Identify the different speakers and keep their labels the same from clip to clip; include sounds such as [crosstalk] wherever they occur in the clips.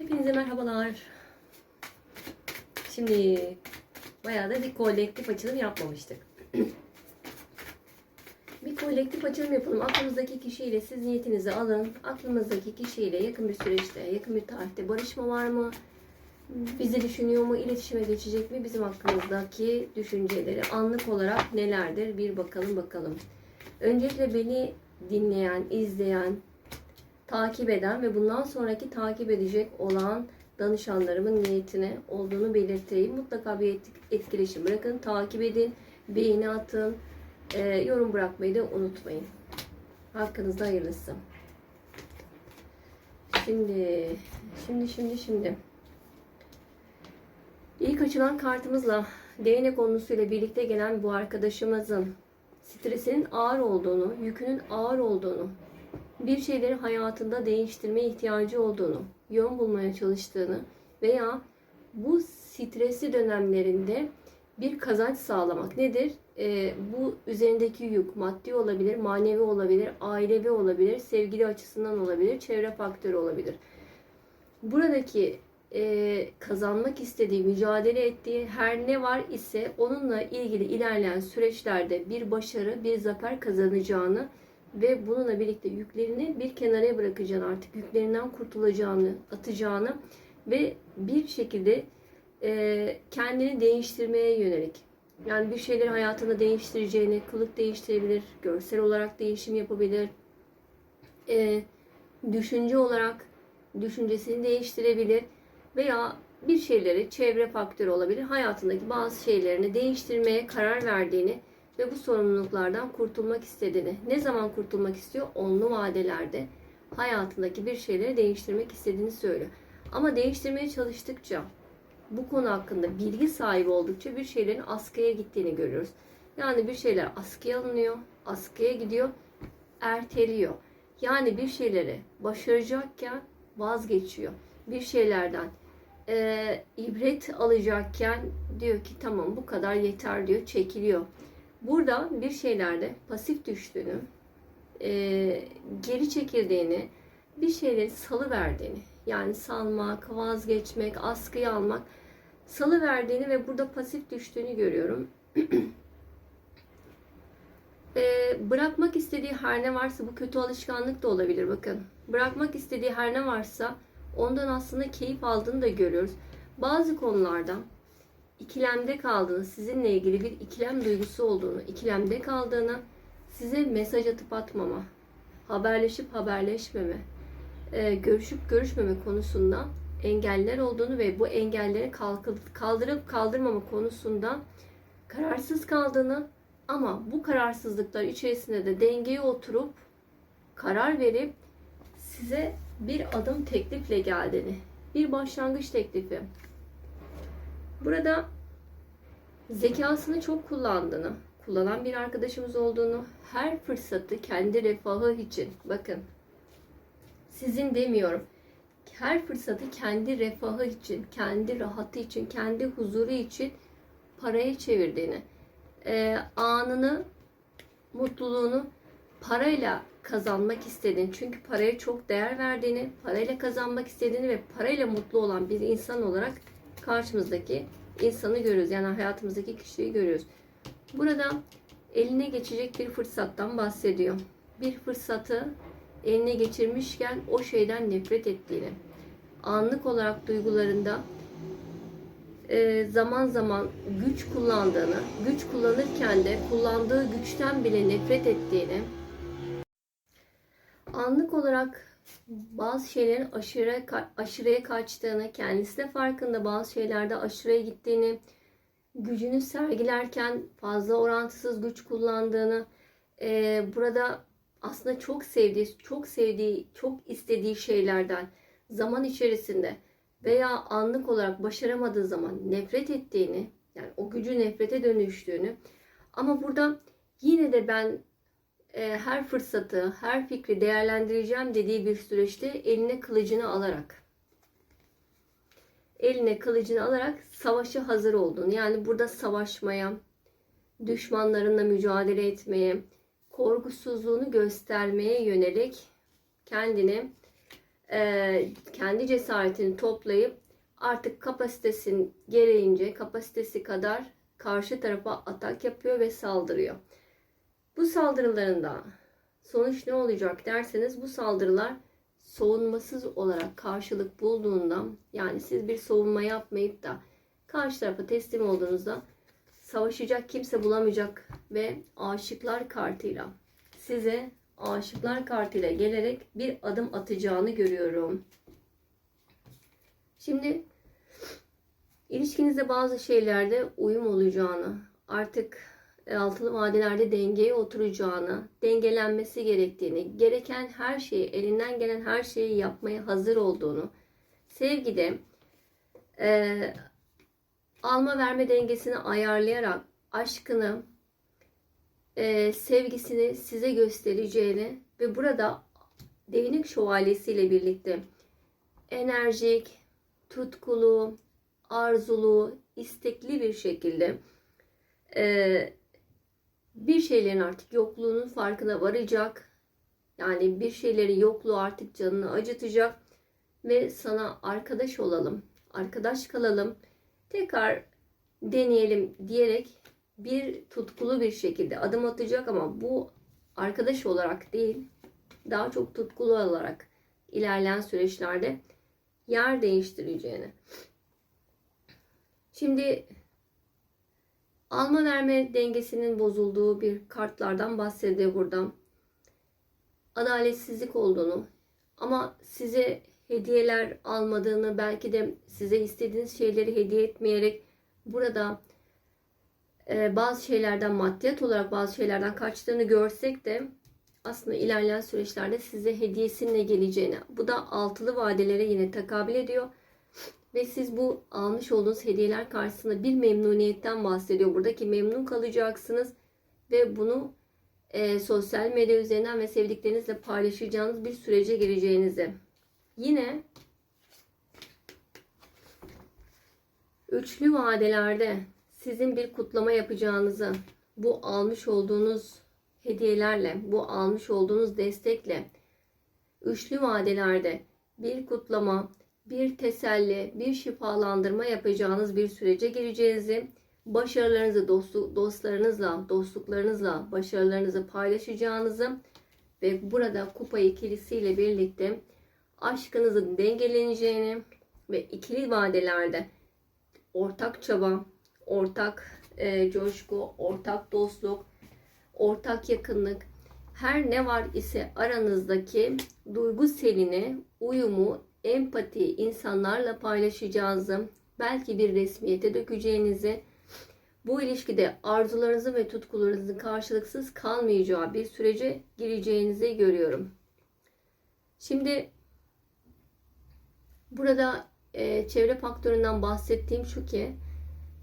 Speaker 1: Hepinize merhabalar. Şimdi bayağı da bir kolektif açılım yapmamıştık. [clears throat] bir kolektif açılım yapalım. Aklımızdaki kişiyle siz niyetinizi alın. Aklımızdaki kişiyle yakın bir süreçte, yakın bir tarihte barışma var mı? Bizi düşünüyor mu? İletişime geçecek mi? Bizim hakkımızdaki düşünceleri anlık olarak nelerdir? Bir bakalım bakalım. Öncelikle beni dinleyen, izleyen, takip eden ve bundan sonraki takip edecek olan danışanlarımın niyetine olduğunu belirteyim. Mutlaka bir et- etkileşim bırakın, takip edin, beğeni atın, e, yorum bırakmayı da unutmayın. Hakkınızda hayırlısı. Şimdi, şimdi, şimdi, şimdi. İlk açılan kartımızla değnek konusuyla birlikte gelen bu arkadaşımızın stresinin ağır olduğunu, yükünün ağır olduğunu, bir şeyleri hayatında değiştirmeye ihtiyacı olduğunu, yön bulmaya çalıştığını veya bu stresli dönemlerinde bir kazanç sağlamak nedir? Ee, bu üzerindeki yük maddi olabilir, manevi olabilir, ailevi olabilir, sevgili açısından olabilir, çevre faktörü olabilir. Buradaki e, kazanmak istediği, mücadele ettiği her ne var ise onunla ilgili ilerleyen süreçlerde bir başarı, bir zafer kazanacağını ve bununla birlikte yüklerini bir kenara bırakacağını, artık yüklerinden kurtulacağını, atacağını ve bir şekilde e, kendini değiştirmeye yönelik. Yani bir şeyleri hayatında değiştireceğini, kılık değiştirebilir, görsel olarak değişim yapabilir, e, düşünce olarak düşüncesini değiştirebilir veya bir şeyleri çevre faktörü olabilir. Hayatındaki bazı şeylerini değiştirmeye karar verdiğini ve bu sorumluluklardan kurtulmak istediğini. Ne zaman kurtulmak istiyor? Onlu vadelerde hayatındaki bir şeyleri değiştirmek istediğini söylüyor. Ama değiştirmeye çalıştıkça bu konu hakkında bilgi sahibi oldukça bir şeylerin askıya gittiğini görüyoruz. Yani bir şeyler askıya alınıyor, askıya gidiyor, erteliyor. Yani bir şeyleri başaracakken vazgeçiyor. Bir şeylerden e, ibret alacakken diyor ki tamam bu kadar yeter diyor, çekiliyor. Burada bir şeylerde pasif düştüğünü, e, geri çekildiğini, bir şeyleri salı verdiğini, yani salmak, vazgeçmek, askıya almak, salı verdiğini ve burada pasif düştüğünü görüyorum. [clears throat] e, bırakmak istediği her ne varsa bu kötü alışkanlık da olabilir bakın. Bırakmak istediği her ne varsa ondan aslında keyif aldığını da görüyoruz. Bazı konularda ikilemde kaldığını, sizinle ilgili bir ikilem duygusu olduğunu, ikilemde kaldığını, size mesaj atıp atmama, haberleşip haberleşmeme, e, görüşüp görüşmeme konusunda engeller olduğunu ve bu engelleri kaldırıp kaldırmama konusunda kararsız kaldığını ama bu kararsızlıklar içerisinde de dengeye oturup karar verip size bir adım teklifle geldiğini, bir başlangıç teklifi. Burada zekasını çok kullandığını, kullanan bir arkadaşımız olduğunu, her fırsatı kendi refahı için, bakın sizin demiyorum, her fırsatı kendi refahı için, kendi rahatı için, kendi huzuru için paraya çevirdiğini, e, anını, mutluluğunu parayla kazanmak istediğini, çünkü paraya çok değer verdiğini, parayla kazanmak istediğini ve parayla mutlu olan bir insan olarak karşımızdaki insanı görüyoruz. Yani hayatımızdaki kişiyi görüyoruz. Burada eline geçecek bir fırsattan bahsediyor. Bir fırsatı eline geçirmişken o şeyden nefret ettiğini, anlık olarak duygularında e, zaman zaman güç kullandığını, güç kullanırken de kullandığı güçten bile nefret ettiğini, anlık olarak bazı şeylerin aşırı aşırıya kaçtığını, kendisi de farkında bazı şeylerde aşırıya gittiğini, gücünü sergilerken fazla orantısız güç kullandığını, e, burada aslında çok sevdiği, çok sevdiği, çok istediği şeylerden zaman içerisinde veya anlık olarak başaramadığı zaman nefret ettiğini, yani o gücü nefrete dönüştüğünü. Ama burada yine de ben her fırsatı, her fikri değerlendireceğim dediği bir süreçte eline kılıcını alarak eline kılıcını alarak savaşa hazır olduğunu yani burada savaşmaya, düşmanlarınla mücadele etmeye, korkusuzluğunu göstermeye yönelik kendini e, kendi cesaretini toplayıp artık kapasitesin gereğince kapasitesi kadar karşı tarafa atak yapıyor ve saldırıyor. Bu saldırılarında sonuç ne olacak derseniz bu saldırılar savunmasız olarak karşılık bulduğunda yani siz bir savunma yapmayıp da karşı tarafa teslim olduğunuzda savaşacak kimse bulamayacak ve aşıklar kartıyla size aşıklar kartıyla gelerek bir adım atacağını görüyorum. Şimdi ilişkinizde bazı şeylerde uyum olacağını, artık altılı vadelerde dengeye oturacağını, dengelenmesi gerektiğini, gereken her şeyi, elinden gelen her şeyi yapmaya hazır olduğunu, sevgide e, alma verme dengesini ayarlayarak aşkını, e, sevgisini size göstereceğini ve burada değnek şövalyesiyle birlikte enerjik, tutkulu, arzulu, istekli bir şekilde e, bir şeylerin artık yokluğunun farkına varacak. Yani bir şeylerin yokluğu artık canını acıtacak ve sana arkadaş olalım, arkadaş kalalım, tekrar deneyelim diyerek bir tutkulu bir şekilde adım atacak ama bu arkadaş olarak değil, daha çok tutkulu olarak ilerleyen süreçlerde yer değiştireceğini. Şimdi alma verme dengesinin bozulduğu bir kartlardan bahsediyor burada. Adaletsizlik olduğunu ama size hediyeler almadığını belki de size istediğiniz şeyleri hediye etmeyerek burada e, bazı şeylerden maddiyat olarak bazı şeylerden kaçtığını görsek de aslında ilerleyen süreçlerde size hediyesinin geleceğini. Bu da altılı vadelere yine takabül ediyor. Ve siz bu almış olduğunuz hediyeler karşısında bir memnuniyetten bahsediyor. Buradaki memnun kalacaksınız ve bunu e, sosyal medya üzerinden ve sevdiklerinizle paylaşacağınız bir sürece gireceğinizi. Yine üçlü vadelerde sizin bir kutlama yapacağınızı, bu almış olduğunuz hediyelerle, bu almış olduğunuz destekle üçlü vadelerde bir kutlama, bir teselli, bir şifalandırma yapacağınız bir sürece gireceğinizi, başarılarınızı dostu, dostlarınızla, dostluklarınızla başarılarınızı paylaşacağınızı ve burada kupa ikilisiyle birlikte aşkınızın dengeleneceğini ve ikili vadelerde ortak çaba, ortak e, coşku, ortak dostluk, ortak yakınlık, her ne var ise aranızdaki duygu selini, uyumu, empati insanlarla paylaşacağınızı, belki bir resmiyete dökeceğinizi, bu ilişkide arzularınızın ve tutkularınızın karşılıksız kalmayacağı bir sürece gireceğinizi görüyorum. Şimdi burada e, çevre faktöründen bahsettiğim şu ki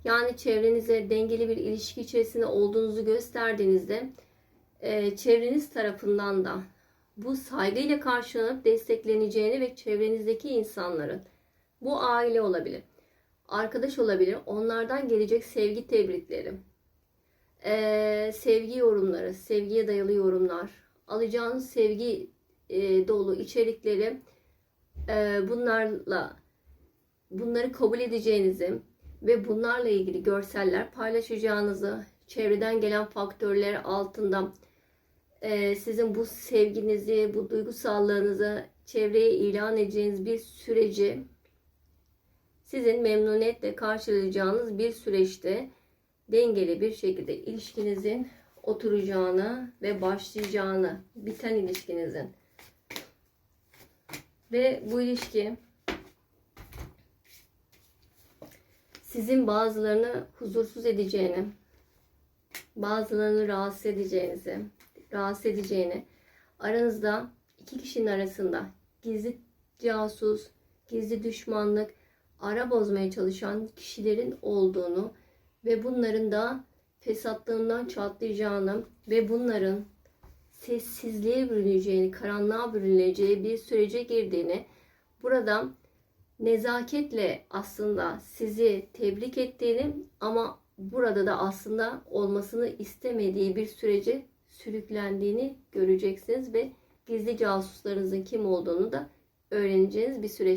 Speaker 1: yani çevrenize dengeli bir ilişki içerisinde olduğunuzu gösterdiğinizde e, çevreniz tarafından da bu saygıyla karşılanıp destekleneceğini ve çevrenizdeki insanların bu aile olabilir, arkadaş olabilir, onlardan gelecek sevgi tebrikleri, e, sevgi yorumları, sevgiye dayalı yorumlar, alacağınız sevgi e, dolu içerikleri e, bunlarla bunları kabul edeceğinizi ve bunlarla ilgili görseller paylaşacağınızı, çevreden gelen faktörler altında e, sizin bu sevginizi, bu duygusallığınızı çevreye ilan edeceğiniz bir süreci sizin memnuniyetle karşılayacağınız bir süreçte dengeli bir şekilde ilişkinizin oturacağını ve başlayacağını, biten ilişkinizin. Ve bu ilişki sizin bazılarını huzursuz edeceğini, bazılarını rahatsız edeceğinizi, rahatsız edeceğini, aranızda iki kişinin arasında gizli casus, gizli düşmanlık, ara bozmaya çalışan kişilerin olduğunu ve bunların da fesatlığından çatlayacağını ve bunların sessizliğe bürüneceğini, karanlığa bürüneceği bir sürece girdiğini, burada nezaketle aslında sizi tebrik ettiğini ama burada da aslında olmasını istemediği bir sürece sürüklendiğini göreceksiniz ve gizli casuslarınızın kim olduğunu da öğreneceğiniz bir süreç.